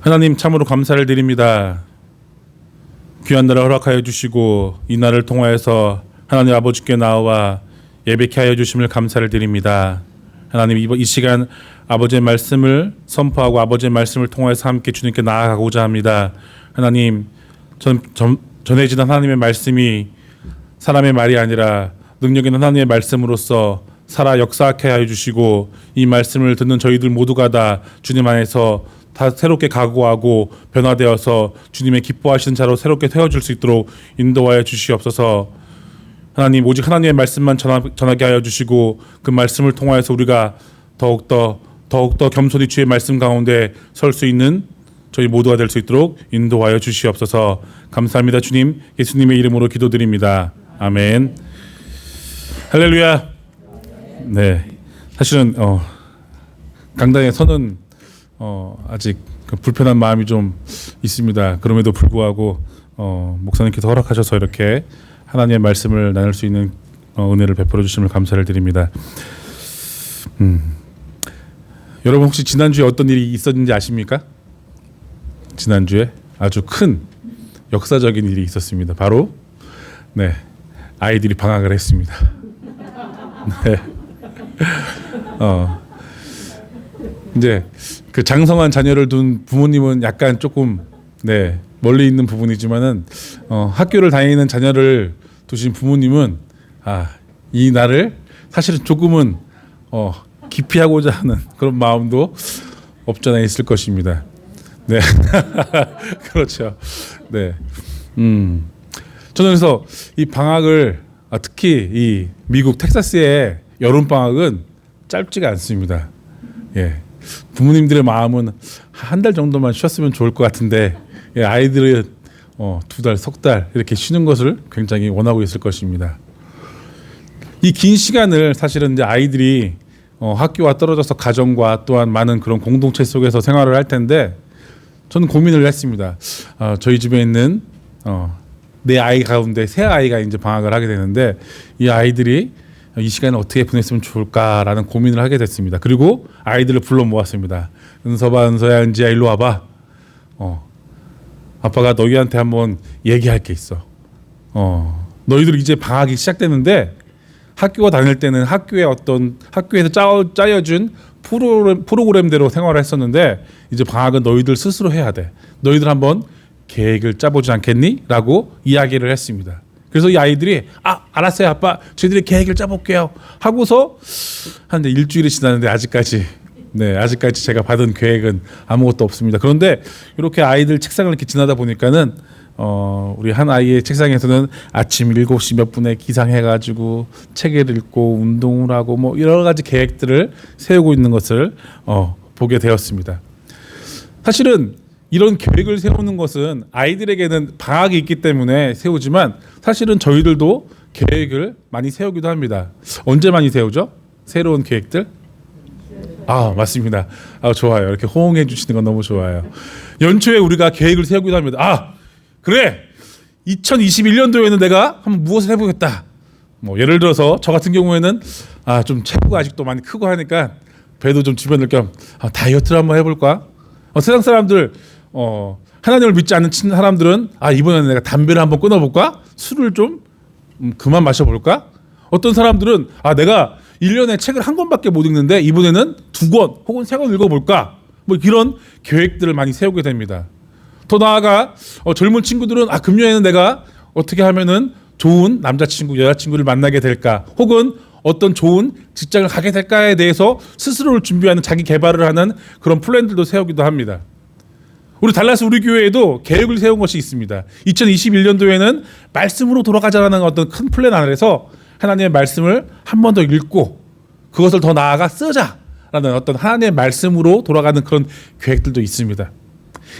하나님 참으로 감사를 드립니다. 귀한 날을 허락하여 주시고 이 날을 통하여서 하나님 아버지께 나와 예배케 하여 주심을 감사를 드립니다. 하나님 이번 이 시간 아버지의 말씀을 선포하고 아버지의 말씀을 통하여서 함께 주님께 나아가고자 합니다. 하나님 전, 전 전해진 하나님의 말씀이 사람의 말이 아니라 능력 있는 하나님의 말씀으로서 살아 역사하게 하여 주시고 이 말씀을 듣는 저희들 모두가 다 주님 안에서 다 새롭게 각오하고 변화되어서 주님의 기뻐하시는 자로 새롭게 세워줄 수 있도록 인도하여 주시옵소서. 하나님 오직 하나님의 말씀만 전하, 전하게 하여 주시고 그 말씀을 통하여서 우리가 더욱더 더욱더 겸손히 주의 말씀 가운데 설 수 있는 저희 모두가 될 수 있도록 인도하여 주시옵소서. 감사합니다 주님 예수님의 이름으로 기도드립니다. 아멘. 할렐루야. 네. 사실은 어, 강당에 서는 어, 아직 그 불편한 마음이 좀 있습니다. 그럼에도 불구하고 어, 목사님께서 허락하셔서 이렇게 하나님의 말씀을 나눌 수 있는 어, 은혜를 베풀어 주심을 감사를 드립니다. 음. 여러분 혹시 지난주에 어떤 일이 있었는지 아십니까? 지난주에 아주 큰 역사적인 일이 있었습니다. 바로 네 아이들이 방학을 했습니다. 네. 어 이제 그 장성한 자녀를 둔 부모님은 약간 조금 네 멀리 있는 부분이지만은 어, 학교를 다니는 자녀를 두신 부모님은 아이 날을 사실은 조금은 어, 기피하고자 하는 그런 마음도 없잖아 있을 것입니다. 네, 그렇죠. 네, 음, 저는 그래서 이 방학을 아, 특히 이 미국 텍사스의 여름 방학은 짧지가 않습니다. 예, 부모님들의 마음은 한 달 정도만 쉬었으면 좋을 것 같은데 예, 아이들은 어, 두 달, 석 달 이렇게 쉬는 것을 굉장히 원하고 있을 것입니다. 이 긴 시간을 사실은 이제 아이들이 어, 학교와 떨어져서 가정과 또한 많은 그런 공동체 속에서 생활을 할 텐데 저는 고민을 했습니다. 어, 저희 집에 있는 어, 내 아이 가운데 새 아이가 이제 방학을 하게 되는데 이 아이들이 이 시간을 어떻게 보냈으면 좋을까라는 고민을 하게 됐습니다. 그리고 아이들을 불러 모았습니다. 은서봐, 은서야, 은지야, 일로 와봐. 어, 아빠가 너희한테 한번 얘기할 게 있어. 어, 너희들 이제 방학이 시작되는데 학교 다닐 때는 학교에 어떤 학교에서 짜, 짜여준 프로그램, 프로그램대로 생활을 했었는데 이제 방학은 너희들 스스로 해야 돼. 너희들 한번 계획을 짜보지 않겠니? 라고 이야기를 했습니다. 그래서 이 아이들이 아 알았어요 아빠 저희들이 계획을 짜볼게요 하고서 한 일주일이 지났는데 아직까지 네 아직까지 제가 받은 계획은 아무것도 없습니다. 그런데 이렇게 아이들 책상을 이렇게 지나다 보니까는 어 우리 한 아이의 책상에서는 아침 7시 몇 분에 기상해 가지고 책을 읽고 운동을 하고 뭐 여러 가지 계획들을 세우고 있는 것을 어 보게 되었습니다. 사실은 이런 계획을 세우는 것은 아이들에게는 방학이 있기 때문에 세우지만 사실은 저희들도 계획을 많이 세우기도 합니다. 언제 많이 세우죠? 새로운 계획들? 아 맞습니다. 아 좋아요. 이렇게 호응해 주시는 건 너무 좋아요. 연초에 우리가 계획을 세우기도 합니다. 아 그래 2021년도에는 내가 한번 무엇을 해보겠다. 뭐 예를 들어서 저 같은 경우에는 아 좀 체구가 아직도 많이 크고 하니까 배도 좀 집어넣을 겸 아, 다이어트를 한번 해볼까? 어, 세상 사람들 어, 하나님을 믿지 않는 사람들은 아 이번에는 내가 담배를 한번 끊어볼까? 술을 좀 음, 그만 마셔볼까? 어떤 사람들은 아 내가 1년에 책을 한 권밖에 못 읽는데 이번에는 두 권 혹은 세 권 읽어볼까? 뭐 이런 계획들을 많이 세우게 됩니다. 더 나아가 어, 젊은 친구들은 아 금년에는 내가 어떻게 하면은 좋은 남자친구 여자친구를 만나게 될까? 혹은 어떤 좋은 직장을 가게 될까에 대해서 스스로를 준비하는 자기 개발을 하는 그런 플랜들도 세우기도 합니다. 우리 달라스 우리 교회에도 계획을 세운 것이 있습니다. 2021년도에는 말씀으로 돌아가자라는 어떤 큰 플랜 안에서 하나님의 말씀을 한 번 더 읽고 그것을 더 나아가 쓰자라는 어떤 하나님의 말씀으로 돌아가는 그런 계획들도 있습니다.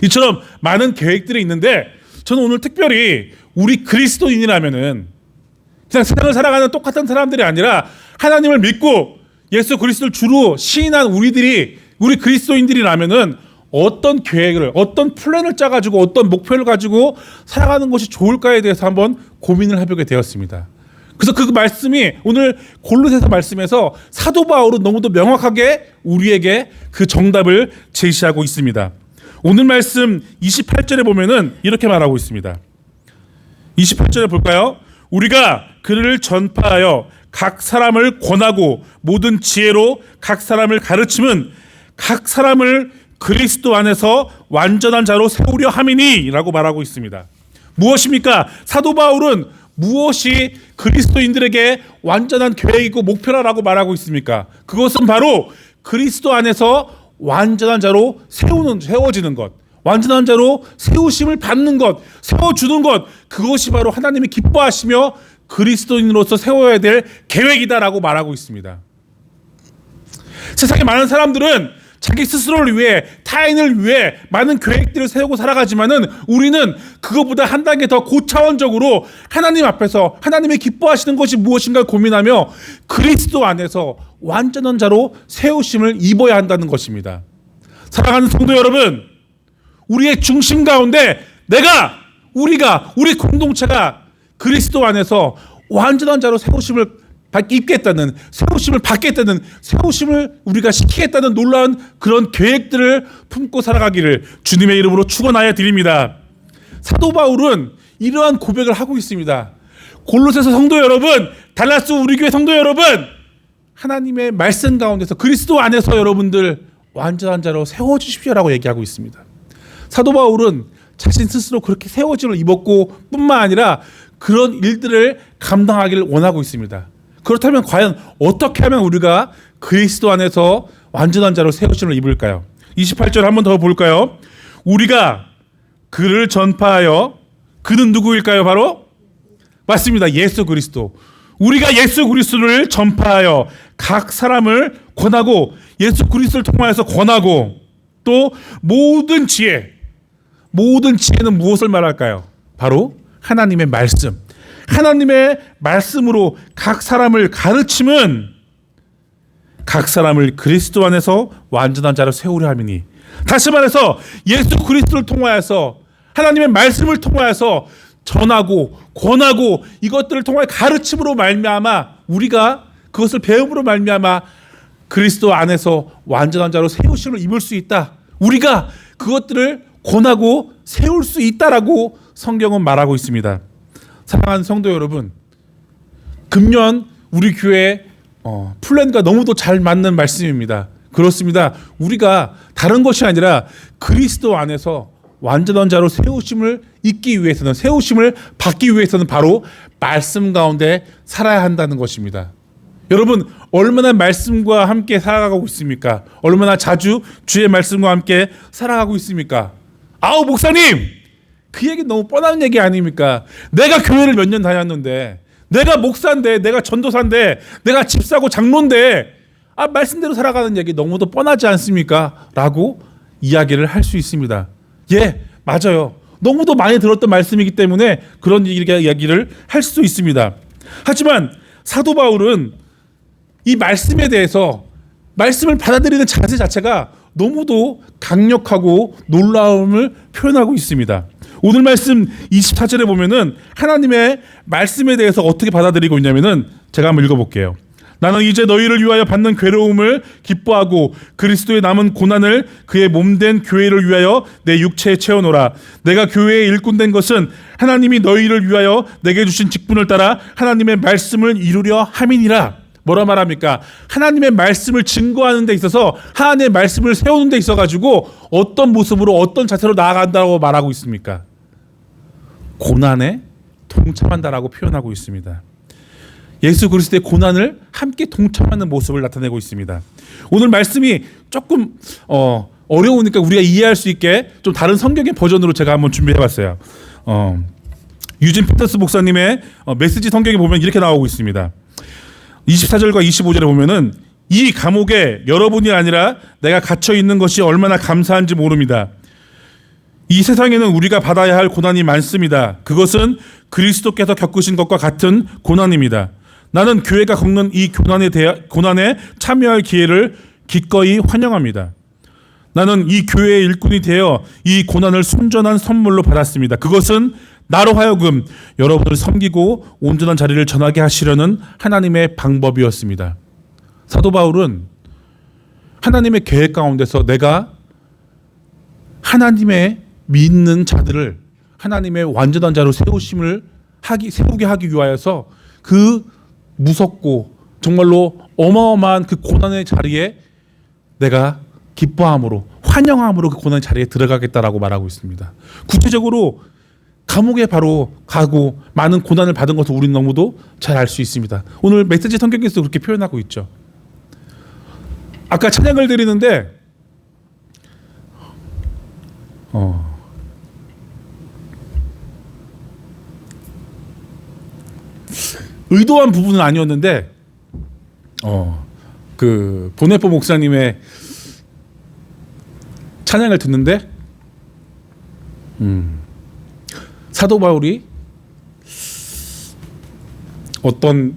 이처럼 많은 계획들이 있는데 저는 오늘 특별히 우리 그리스도인이라면은 그냥 세상을 살아가는 똑같은 사람들이 아니라 하나님을 믿고 예수 그리스도를 주로 시인한 우리들이 우리 그리스도인들이라면은 어떤 계획을 어떤 플랜을 짜가지고 어떤 목표를 가지고 살아가는 것이 좋을까에 대해서 한번 고민을 해보게 되었습니다. 그래서 그 말씀이 오늘 골로새서 말씀에서 사도 바울은 너무도 명확하게 우리에게 그 정답을 제시하고 있습니다. 오늘 말씀 28절에 보면은 이렇게 말하고 있습니다. 28절에 볼까요? 우리가 그를 전파하여 각 사람을 권하고 모든 지혜로 각 사람을 가르침은 각 사람을 그리스도 안에서 완전한 자로 세우려 함이니라고 말하고 있습니다. 무엇입니까? 사도 바울은 무엇이 그리스도인들에게 완전한 계획이고 목표라고 말하고 있습니까? 그것은 바로 그리스도 안에서 완전한 자로 세우는 세워지는 것. 완전한 자로 세우심을 받는 것, 세워주는 것, 그것이 바로 하나님이 기뻐하시며 그리스도인으로서 세워야 될 계획이다라고 말하고 있습니다. 세상에 많은 사람들은 자기 스스로를 위해 타인을 위해 많은 계획들을 세우고 살아가지만은 우리는 그것보다 한 단계 더 고차원적으로 하나님 앞에서 하나님이 기뻐하시는 것이 무엇인가 고민하며 그리스도 안에서 완전한 자로 세우심을 입어야 한다는 것입니다. 사랑하는 성도 여러분, 우리의 중심 가운데 내가 우리가 우리 공동체가 그리스도 안에서 완전한 자로 세우심을 입겠다는 세우심을 받겠다는 세우심을 우리가 시키겠다는 놀라운 그런 계획들을 품고 살아가기를 주님의 이름으로 축원하여 드립니다. 사도 바울은 이러한 고백을 하고 있습니다. 골로새서 성도 여러분, 달라스 우리 교회 성도 여러분, 하나님의 말씀 가운데서 그리스도 안에서 여러분들 완전한 자로 세워 주십시오라고 얘기하고 있습니다. 사도 바울은 자신 스스로 그렇게 세워짐을 입었고 뿐만 아니라 그런 일들을 감당하기를 원하고 있습니다. 그렇다면 과연 어떻게 하면 우리가 그리스도 안에서 완전한 자로 세우심을 입을까요? 28절 한번 더 볼까요? 우리가 그를 전파하여 그는 누구일까요? 바로 맞습니다. 예수 그리스도. 우리가 예수 그리스도를 전파하여 각 사람을 권하고 예수 그리스도를 통하여서 권하고 또 모든 지혜 모든 지혜는 무엇을 말할까요? 바로 하나님의 말씀. 하나님의 말씀으로 각 사람을 가르침은 각 사람을 그리스도 안에서 완전한 자로 세우려 함이니 다시 말해서 예수 그리스도를 통하여서 하나님의 말씀을 통하여서 전하고 권하고 이것들을 통해 가르침으로 말미암아 우리가 그것을 배움으로 말미암아 그리스도 안에서 완전한 자로 세우심을 입을 수 있다. 우리가 그것들을 권하고 세울 수 있다라고 성경은 말하고 있습니다. 사랑하는 성도 여러분, 금년 우리 교회 어, 플랜과 너무도 잘 맞는 말씀입니다. 그렇습니다. 우리가 다른 것이 아니라 그리스도 안에서 완전한 자로 세우심을 잊기 위해서는 세우심을 받기 위해서는 바로 말씀 가운데 살아야 한다는 것입니다. 여러분 얼마나 말씀과 함께 살아가고 있습니까? 얼마나 자주 주의 말씀과 함께 살아가고 있습니까? 아우 목사님 그 얘기 너무 뻔한 얘기 아닙니까? 내가 교회를 몇 년 다녔는데 내가 목사인데 내가 전도사인데 내가 집사고 장로인데 아 말씀대로 살아가는 얘기 너무도 뻔하지 않습니까? 라고 이야기를 할 수 있습니다. 예, 맞아요. 너무도 많이 들었던 말씀이기 때문에 그런 이야기를 할 수 있습니다. 하지만 사도 바울은 이 말씀에 대해서 말씀을 받아들이는 자세 자체가 너무도 강력하고 놀라움을 표현하고 있습니다. 오늘 말씀 24절에 보면은 하나님의 말씀에 대해서 어떻게 받아들이고 있냐면은 제가 한번 읽어볼게요. 나는 이제 너희를 위하여 받는 괴로움을 기뻐하고 그리스도의 남은 고난을 그의 몸된 교회를 위하여 내 육체에 채워노라. 내가 교회의 일꾼 된 것은 하나님이 너희를 위하여 내게 주신 직분을 따라 하나님의 말씀을 이루려 함이니라. 뭐라 말합니까? 하나님의 말씀을 증거하는 데 있어서 하나님의 말씀을 세우는 데 있어 가지고 어떤 모습으로 어떤 자세로 나아간다고 말하고 있습니까? 고난에 동참한다라고 표현하고 있습니다. 예수 그리스도의 고난을 함께 동참하는 모습을 나타내고 있습니다. 오늘 말씀이 조금 어, 어려우니까 우리가 이해할 수 있게 좀 다른 성경의 버전으로 제가 한번 준비해봤어요. 어, 유진 피터스 목사님의 어, 메시지 성경에 보면 이렇게 나오고 있습니다. 24절과 25절에 보면은 이 감옥에 여러분이 아니라 내가 갇혀 있는 것이 얼마나 감사한지 모릅니다. 이 세상에는 우리가 받아야 할 고난이 많습니다. 그것은 그리스도께서 겪으신 것과 같은 고난입니다. 나는 교회가 겪는 이 고난에 대하, 고난에 참여할 기회를 기꺼이 환영합니다. 나는 이 교회의 일꾼이 되어 이 고난을 순전한 선물로 받았습니다. 그것은 나로 하여금 여러분을 섬기고 온전한 자리를 전하게 하시려는 하나님의 방법이었습니다. 사도 바울은 하나님의 계획 가운데서 내가 하나님의 믿는 자들을 하나님의 완전한 자로 세우심을 하기 세우게 하기 위하여서 그 무섭고 정말로 어마어마한 그 고난의 자리에 내가 기뻐함으로 환영함으로 그 고난의 자리에 들어가겠다라고 말하고 있습니다. 구체적으로 감옥에 바로 가고 많은 고난을 받은 것을 우리는 너무도 잘 알 수 있습니다. 오늘 메시지 성경에서 그렇게 표현하고 있죠. 아까 찬양을 드리는데 어, 의도한 부분은 아니었는데 어, 그 보네포 목사님의 찬양을 듣는데 음, 사도 바울이 어떤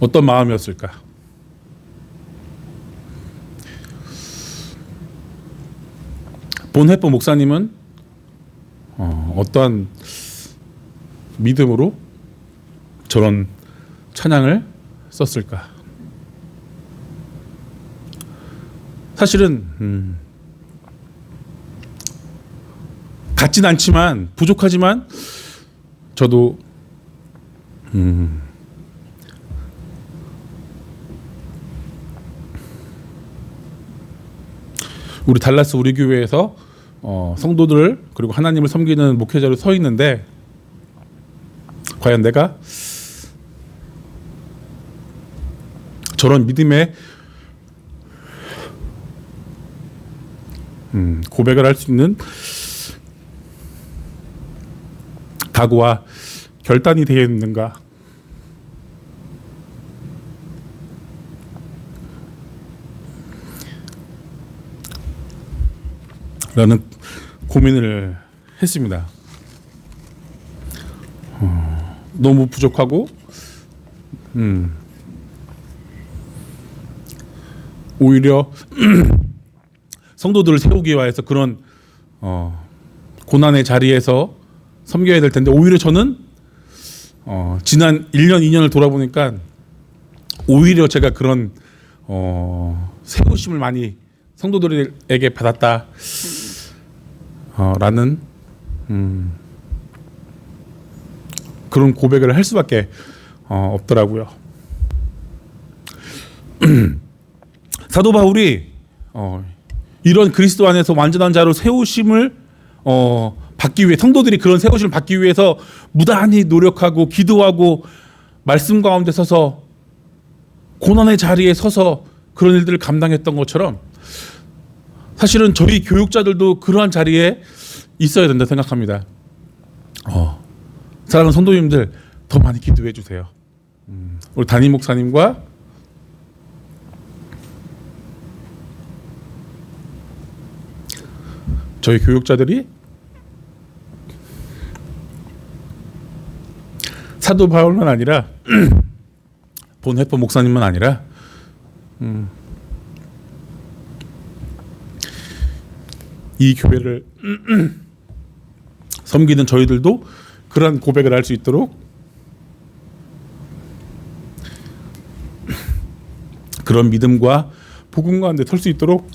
어떤 마음이었을까? 본해포 목사님은 어, 어떠한 믿음으로 저런 찬양을 썼을까? 사실은 음, 같진 않지만 부족하지만 저도 음, 우리 달라스 우리 교회에서 어, 성도들 그리고 하나님을 섬기는 목회자로 서 있는데 과연 내가 저런 믿음의 음, 고백을 할 수 있는 각오와 결단이 되어 있는가? 라는 고민을 했습니다. 어, 너무 부족하고, 음, 오히려 성도들을 세우기 위해서 그런 어, 고난의 자리에서 섬겨야 될 텐데 오히려 저는 어, 지난 1년 2년을 돌아보니까 오히려 제가 그런 어, 세우심을 많이 성도들에게 받았다. 어, 라는 음, 그런 고백을 할 수밖에 어, 없더라고요. 사도 바울이 어, 이런 그리스도 안에서 완전한 자로 세우심을 어, 받기 위해 성도들이 그런 세우심을 받기 위해서 무단히 노력하고 기도하고 말씀 가운데 서서 고난의 자리에 서서 그런 일들을 감당했던 것처럼 사실은 저희 교육자들도 그러한 자리에 있어야 된다 생각합니다. 어, 사랑하는 성도님들 더 많이 기도해 주세요. 음, 우리 담임 목사님과 저희 교육자들이 사도 바울만 아니라 본 해퍼 목사님만 아니라 음, 이 교회를 섬기는 저희들도 그런 고백을 할 수 있도록 그런 믿음과 복음 가운데 설 수 있도록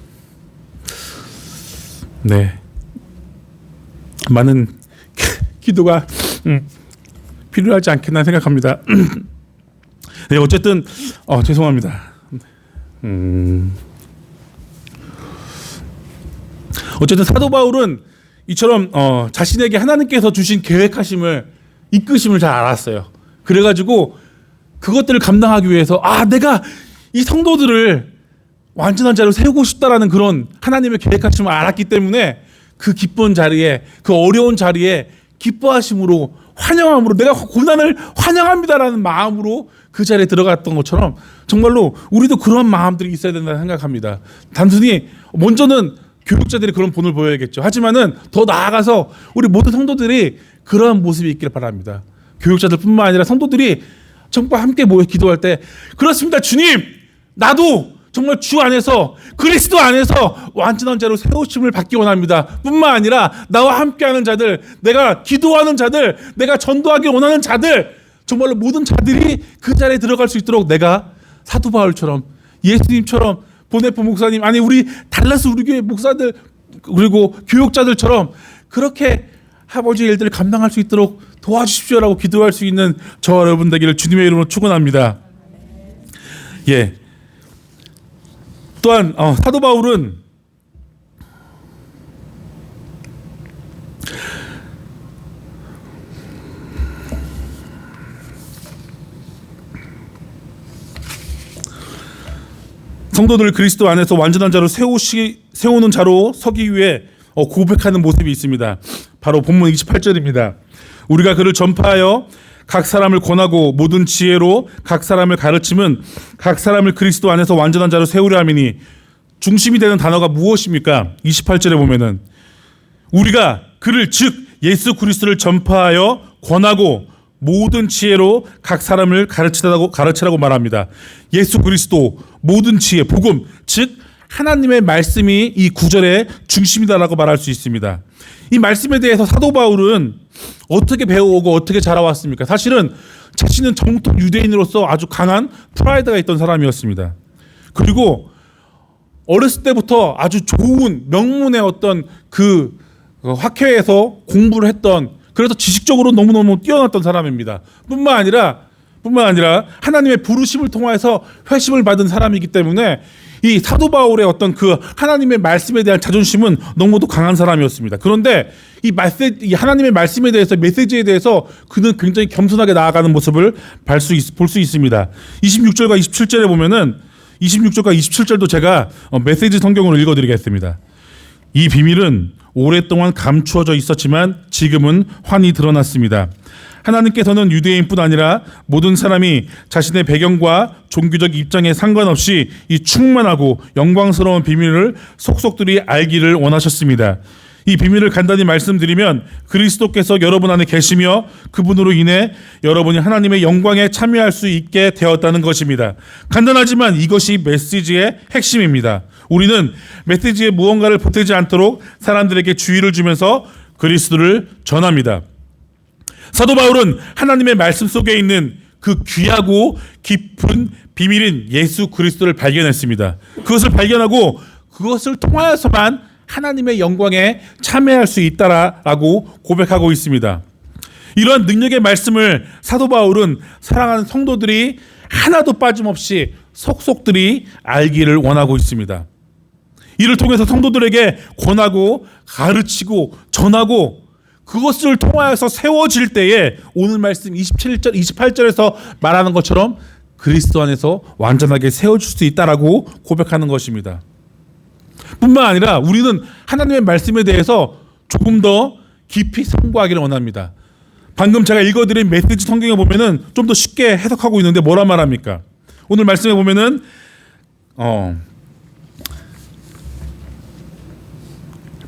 네 많은 기도가 음, 필요하지 않겠나 생각합니다. 네 어쨌든 어, 죄송합니다. 음. 어쨌든 사도 바울은 이처럼 어, 자신에게 하나님께서 주신 계획하심을 이끄심을 잘 알았어요. 그래가지고 그것들을 감당하기 위해서 아 내가 이 성도들을 완전한 자로 세우고 싶다라는 그런 하나님의 계획하심을 알았기 때문에 그 기쁜 자리에 그 어려운 자리에 기뻐하심으로 환영함으로 내가 고난을 환영합니다라는 마음으로 그 자리에 들어갔던 것처럼 정말로 우리도 그런 마음들이 있어야 된다 생각합니다. 단순히 먼저는 교육자들이 그런 본을 보여야겠죠. 하지만은 더 나아가서 우리 모든 성도들이 그러한 모습이 있기를 바랍니다. 교육자들뿐만 아니라 성도들이 정말 함께 모여 기도할 때 그렇습니다. 주님, 나도 정말 주 안에서 그리스도 안에서 완전한 자로 세우심을 받기 원합니다. 뿐만 아니라 나와 함께하는 자들, 내가 기도하는 자들, 내가 전도하기 원하는 자들, 정말로 모든 자들이 그 자리에 들어갈 수 있도록 내가 사도 바울처럼 예수님처럼 보네포 목사님 아니 우리 달라스 우리 교회 목사들 그리고 교육자들처럼 그렇게 아버지 일들을 감당할 수 있도록 도와주십시오라고 기도할 수 있는 저 여러분 되기를 주님의 이름으로 축원합니다. 예. 또한 어, 사도 바울은 성도들 그리스도 안에서 완전한 자로 세우시 세우는 자로 서기 위해 어, 고백하는 모습이 있습니다. 바로 본문 28절입니다. 우리가 그를 전파하여 각 사람을 권하고 모든 지혜로 각 사람을 가르침은 각 사람을 그리스도 안에서 완전한 자로 세우려 함이니 중심이 되는 단어가 무엇입니까? 28절에 보면은 우리가 그를 즉 예수 그리스도를 전파하여 권하고 모든 지혜로 각 사람을 가르치라고 가르치라고 말합니다. 예수 그리스도 모든 지혜 복음 즉 하나님의 말씀이 이 구절의 중심이다라고 말할 수 있습니다. 이 말씀에 대해서 사도 바울은 어떻게 배워오고 어떻게 자라왔습니까? 사실은 자신은 정통 유대인으로서 아주 강한 프라이드가 있던 사람이었습니다. 그리고 어렸을 때부터 아주 좋은 명문의 어떤 그 학회에서 공부를 했던 그래서 지식적으로 너무너무 뛰어났던 사람입니다. 뿐만 아니라 뿐만 아니라 하나님의 부르심을 통해서 회심을 받은 사람이기 때문에 이 사도 바울의 어떤 그 하나님의 말씀에 대한 자존심은 너무도 강한 사람이었습니다. 그런데 이 말세 이 하나님의 말씀에 대해서 메시지에 대해서 그는 굉장히 겸손하게 나아가는 모습을 볼수 있습니다. 26절과 27절에 보면은 26절과 27절도 제가 어, 메시지 성경으로 읽어드리겠습니다. 이 비밀은 오랫동안 감추어져 있었지만 지금은 환히 드러났습니다. 하나님께서는 유대인뿐 아니라 모든 사람이 자신의 배경과 종교적 입장에 상관없이 이 충만하고 영광스러운 비밀을 속속들이 알기를 원하셨습니다. 이 비밀을 간단히 말씀드리면 그리스도께서 여러분 안에 계시며 그분으로 인해 여러분이 하나님의 영광에 참여할 수 있게 되었다는 것입니다. 간단하지만 이것이 메시지의 핵심입니다. 우리는 메시지에 무언가를 보태지 않도록 사람들에게 주의를 주면서 그리스도를 전합니다. 사도 바울은 하나님의 말씀 속에 있는 그 귀하고 깊은 비밀인 예수 그리스도를 발견했습니다. 그것을 발견하고 그것을 통하여서만 하나님의 영광에 참여할 수 있다라고 고백하고 있습니다. 이러한 능력의 말씀을 사도 바울은 사랑하는 성도들이 하나도 빠짐없이 속속들이 알기를 원하고 있습니다. 이를 통해서 성도들에게 권하고 가르치고 전하고 그것을 통하여서 세워질 때에 오늘 말씀 27절 28절에서 말하는 것처럼 그리스도 안에서 완전하게 세워질 수 있다라고 고백하는 것입니다. 뿐만 아니라 우리는 하나님의 말씀에 대해서 조금 더 깊이 상고하기를 원합니다. 방금 제가 읽어드린 메시지 성경에 보면은 좀 더 쉽게 해석하고 있는데 뭐라 말합니까? 오늘 말씀에 보면은 어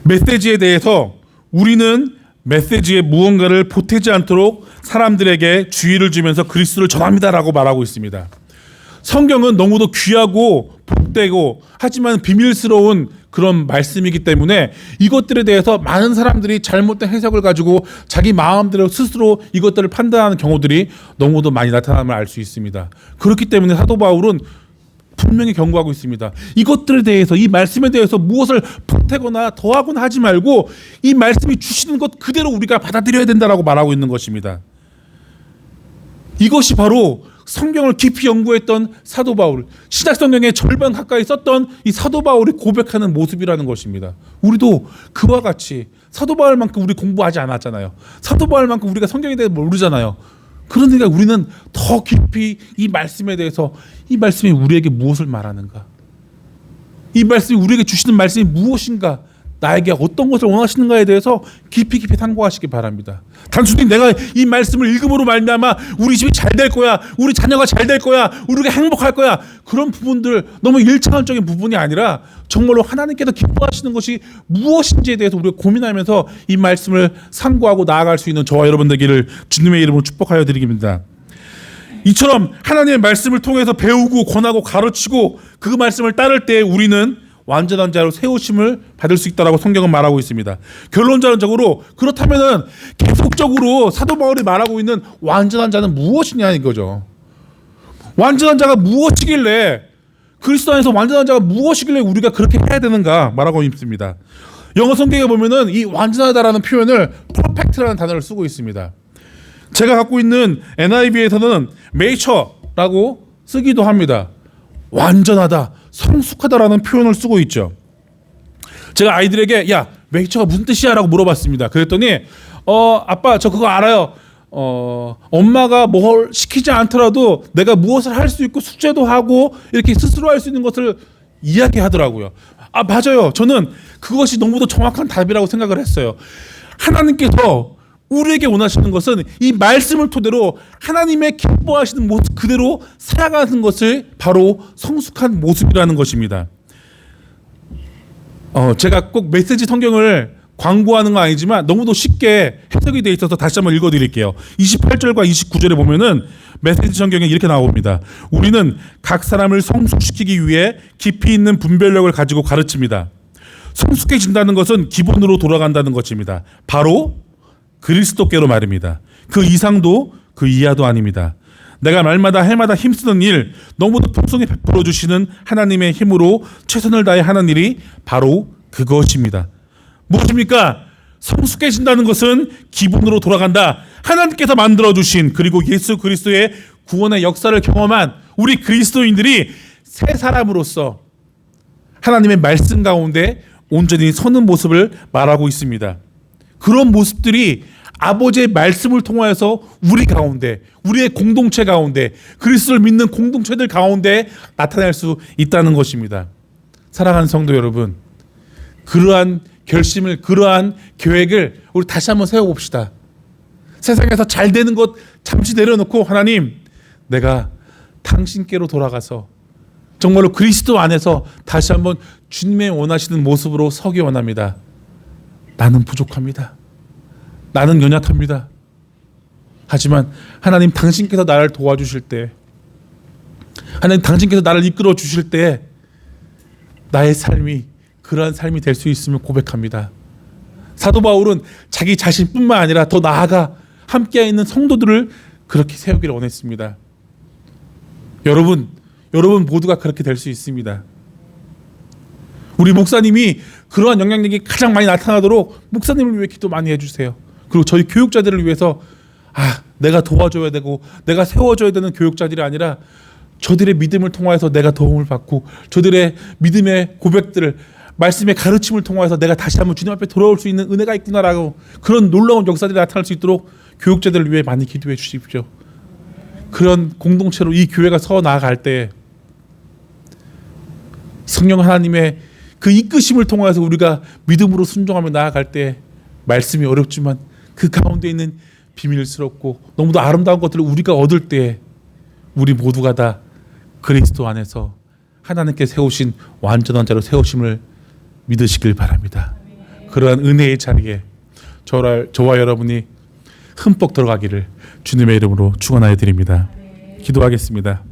메시지에 대해서 우리는 메시지에 무언가를 보태지 않도록 사람들에게 주의를 주면서 그리스도를 전합니다라고 말하고 있습니다. 성경은 너무도 귀하고 복되고 하지만 비밀스러운 그런 말씀이기 때문에 이것들에 대해서 많은 사람들이 잘못된 해석을 가지고 자기 마음대로 스스로 이것들을 판단하는 경우들이 너무도 많이 나타남을 알 수 있습니다. 그렇기 때문에 사도 바울은 분명히 경고하고 있습니다. 이것들에 대해서 이 말씀에 대해서 무엇을 보태거나 더하거나 하지 말고 이 말씀이 주시는 것 그대로 우리가 받아들여야 된다라고 말하고 있는 것입니다. 이것이 바로 성경을 깊이 연구했던 사도 바울, 신약 성경의 절반 가까이 썼던 이 사도 바울이 고백하는 모습이라는 것입니다. 우리도 그와 같이 사도 바울만큼 우리 공부하지 않았잖아요. 사도 바울만큼 우리가 성경에 대해 모르잖아요. 그러니까 우리는 더 깊이 이 말씀에 대해서 이 말씀이 우리에게 무엇을 말하는가? 이 말씀이 우리에게 주시는 말씀이 무엇인가? 나에게 어떤 것을 원하시는가에 대해서 깊이 깊이 탐구하시기 바랍니다. 단순히 내가 이 말씀을 읽음으로 말미암아 우리 집이 잘 될 거야, 우리 자녀가 잘 될 거야, 우리가 행복할 거야 그런 부분들 너무 일차원적인 부분이 아니라 정말로 하나님께서 기뻐하시는 것이 무엇인지에 대해서 우리가 고민하면서 이 말씀을 상고하고 나아갈 수 있는 저와 여러분 되기를 주님의 이름으로 축복하여 드립니다. 이처럼 하나님의 말씀을 통해서 배우고 권하고 가르치고 그 말씀을 따를 때 우리는 완전한 자로 세우심을 받을 수 있다라고 성경은 말하고 있습니다. 결론적으로 그렇다면은 계속적으로 사도 바울이 말하고 있는 완전한 자는 무엇이냐 이거죠. 완전한 자가 무엇이길래 그리스도 안에서 완전한 자가 무엇이길래 우리가 그렇게 해야 되는가 말하고 있습니다. 영어 성경에 보면은 이 완전하다라는 표현을 perfect라는 단어를 쓰고 있습니다. 제가 갖고 있는 NIV에서는 메이처라고 쓰기도 합니다. 완전하다, 성숙하다라는 표현을 쓰고 있죠. 제가 아이들에게 야 메이처가 무슨 뜻이야라고 물어봤습니다. 그랬더니 어 아빠 저 그거 알아요. 어 엄마가 뭘 시키지 않더라도 내가 무엇을 할 수 있고 숙제도 하고 이렇게 스스로 할 수 있는 것을 이야기하더라고요. 아 맞아요. 저는 그것이 너무도 정확한 답이라고 생각을 했어요. 하나님께서 우리에게 원하시는 것은 이 말씀을 토대로 하나님의 기뻐하시는 모습 그대로 살아가는 것을 바로 성숙한 모습이라는 것입니다. 어, 제가 꼭 메시지 성경을 광고하는 건 아니지만 너무도 쉽게 해석이 돼 있어서 다시 한번 읽어 드릴게요. 28절과 29절에 보면은 메시지 성경에 이렇게 나옵니다. 우리는 각 사람을 성숙시키기 위해 깊이 있는 분별력을 가지고 가르칩니다. 성숙해진다는 것은 기본으로 돌아간다는 것입니다. 바로 그리스도께로 말입니다. 그 이상도 그 이하도 아닙니다. 내가 말마다 해마다 힘쓰는 일, 너무도 풍성히 베풀어 주시는 하나님의 힘으로 최선을 다해 하는 일이 바로 그것입니다. 무엇입니까? 성숙해진다는 것은 기본으로 돌아간다. 하나님께서 만들어 주신 그리고 예수 그리스도의 구원의 역사를 경험한 우리 그리스도인들이 새 사람으로서 하나님의 말씀 가운데 온전히 서는 모습을 말하고 있습니다. 그런 모습들이 아버지의 말씀을 통하여서 우리 가운데, 우리의 공동체 가운데, 그리스도를 믿는 공동체들 가운데 나타날 수 있다는 것입니다. 사랑하는 성도 여러분, 그러한 결심을, 그러한 계획을 우리 다시 한번 세워봅시다. 세상에서 잘 되는 것 잠시 내려놓고 하나님, 내가 당신께로 돌아가서 정말로 그리스도 안에서 다시 한번 주님의 원하시는 모습으로 서기 원합니다. 나는 부족합니다. 나는 연약합니다. 하지만 하나님 당신께서 나를 도와주실 때, 하나님 당신께서 나를 이끌어 주실 때, 나의 삶이 그러한 삶이 될 수 있음을 고백합니다. 사도 바울은 자기 자신뿐만 아니라 더 나아가 함께 있는 성도들을 그렇게 세우기를 원했습니다. 여러분, 여러분 모두가 그렇게 될 수 있습니다. 우리 목사님이 그러한 영향력이 가장 많이 나타나도록 목사님을 위해 기도 많이 해주세요. 그리고 저희 교육자들을 위해서 아 내가 도와줘야 되고 내가 세워줘야 되는 교육자들이 아니라 저들의 믿음을 통하여서 내가 도움을 받고 저들의 믿음의 고백들을 말씀의 가르침을 통하여서 내가 다시 한번 주님 앞에 돌아올 수 있는 은혜가 있구나라고 그런 놀라운 역사들이 나타날 수 있도록 교육자들을 위해 많이 기도해 주십시오. 그런 공동체로 이 교회가 서 나아갈 때 성령 하나님의 그 이끄심을 통해서 우리가 믿음으로 순종하며 나아갈 때 말씀이 어렵지만 그 가운데 있는 비밀스럽고 너무도 아름다운 것들을 우리가 얻을 때 우리 모두가 다 그리스도 안에서 하나님께 세우신 완전한 자로 세우심을 믿으시길 바랍니다. 그러한 은혜의 자리에 저와, 저와 여러분이 흠뻑 들어가기를 주님의 이름으로 축원하여 드립니다. 기도하겠습니다.